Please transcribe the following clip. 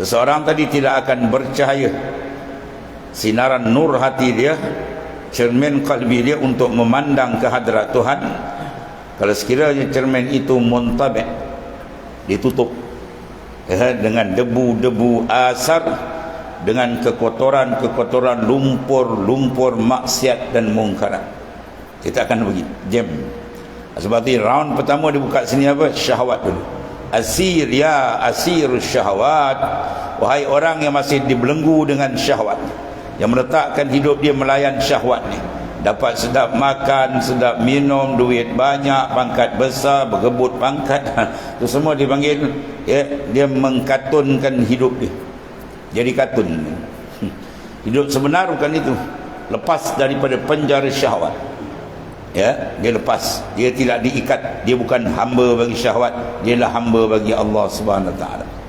seseorang tadi tidak akan bercahaya. Sinaran nur hati dia cermin kalbi dia untuk memandang ke hadrat Tuhan. Kalau sekiranya cermin itu muntabik ditutup. Ya, dengan debu-debu asar dengan kekotoran-kekotoran lumpur-lumpur maksiat dan mungkarat kita akan pergi jam sebab itu round pertama dibuka sini apa? Syahwat dulu asir ya asir syahwat. Wahai orang yang masih dibelenggu dengan syahwat. Yang meletakkan hidup dia melayan syahwat ni. Dapat sedap makan sedap minum duit banyak pangkat besar bergebut pangkat. Itu semua dipanggil ya, dia mengkatunkan hidup dia. Jadi katun. Hidup sebenar bukan itu. Lepas daripada penjara syahwat ya dia lepas. Dia tidak diikat. Dia bukan hamba bagi syahwat. Dia adalah hamba bagi Allah Subhanahu taala